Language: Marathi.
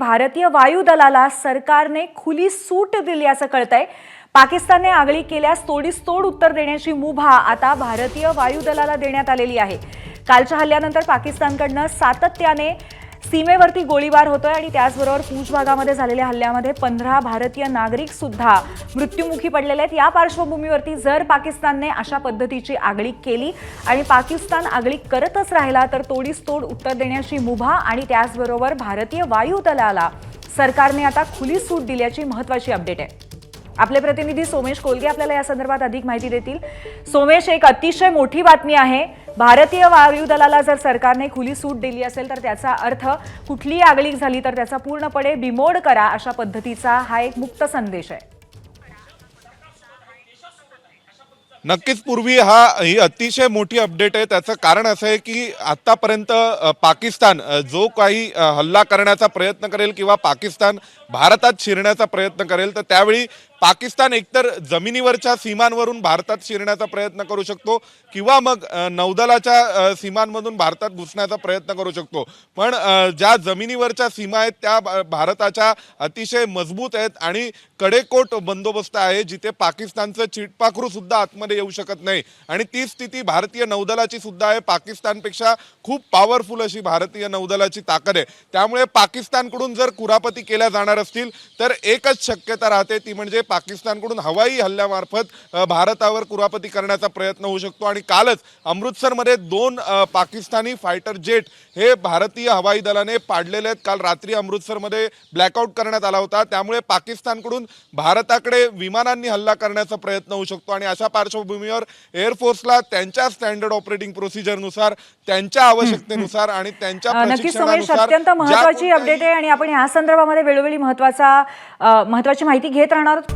भारतीय वायुदलाला सरकारने खुली सूट दिली असं कळतंय. पाकिस्तानने आगळी केल्यास तोडीस तोड उत्तर देण्याची मुभा आता भारतीय वायुदलाला देण्यात आलेली आहे. कालच्या हल्ल्यानंतर पाकिस्तानकडनं सातत्याने सीमेवरती गोळीबार होतोय आणि त्याचबरोबर पूंछ भागामध्ये झालेल्या हल्ल्यामध्ये पंधरा भारतीय नागरिक सुद्धा मृत्युमुखी पडलेले आहेत. या पार्श्वभूमीवरती जर पाकिस्तानने अशा पद्धतीची आगळीक केली आणि पाकिस्तान आगळीक करतच राहिला तर तोडीस तोड उत्तर देण्याची मुभा आणि त्याचबरोबर भारतीय वायुदलाला सरकारने आता खुली सूट दिल्याची महत्वाची अपडेट आहे. आपले प्रतिनिधी सोमेश कोलगे आपल्याला या संदर्भात अधिक माहिती देतील. सोमेश एक अतिशय मोठी बातमी आहे. भारतीय वायुदलाला जर सरकारने खुली सूट दिली असेल तर त्याचा अर्थ कुठलीही आगळीक झाली तर त्याचा पूर्णपणे बिमोड करा अशा पद्धतीचा हा एक मुक्त संदेश आहे. नक्कीच पूर्वी हा ही अतिशय मोठी अपडेट आहे. त्याचं कारण असं आहे की आतापर्यंत पाकिस्तान जो काही हल्ला करण्याचा प्रयत्न करेल किंवा पाकिस्तान भारतात शिरण्याचा प्रयत्न करेल तर त्यावेळी पाकिस्तान एकतर जमिनीवरच्या सीमांवरून भारतात शिरण्याचा प्रयत्न करू शकतो किंवा मग नौदलाच्या सीमांमधून भारतात घुसण्याचा प्रयत्न करू शकतो. पण ज्या जमिनीवरच्या सीमा आहेत त्या भारताच्या अतिशय मजबूत आहेत आणि कडेकोट बंदोबस्त आहे जिथे पाकिस्तानचं चिटपाखरू सुद्धा आतमध्ये येऊ शकत नाही. आणि ती स्थिती भारतीय नौदलाची सुद्धा आहे. पाकिस्तानपेक्षा खूप पॉवरफुल अशी भारतीय नौदलाची ताकद आहे. त्यामुळे पाकिस्तानकडून जर कुरापती केल्या जाणार असतील तर एकच शक्यता राहते ती म्हणजे पाकिस्तानकडून हवाई हल्ल्यामार्फत भारतावर कुरापती करण्याचा प्रयत्न होऊ शकतो. आणि कालच अमृतसरमध्ये दोन पाकिस्तानी फायटर जेट हे भारतीय हवाई दलाने पाडलेले आहेत. काल रात्री अमृतसरमध्ये ब्लॅकआउट करण्यात आला होता. त्यामुळे पाकिस्तानकडून भारताकडे विमानांनी हल्ला करण्याचा प्रयत्न होऊ शकतो. आणि अशा पार्श्वभूमीवर एअरफोर्सला त्यांच्या स्टँडर्ड ऑपरेटिंग प्रोसिजरनुसार त्यांच्या आवश्यकतेनुसार आणि त्यांच्या प्रशिक्षणानुसार अत्यंत महत्वाची अपडेट आहे आणि आपण या संदर्भामध्ये वेळोवेळी महत्त्वाचा महत्वाची माहिती घेत राहणार आहोत.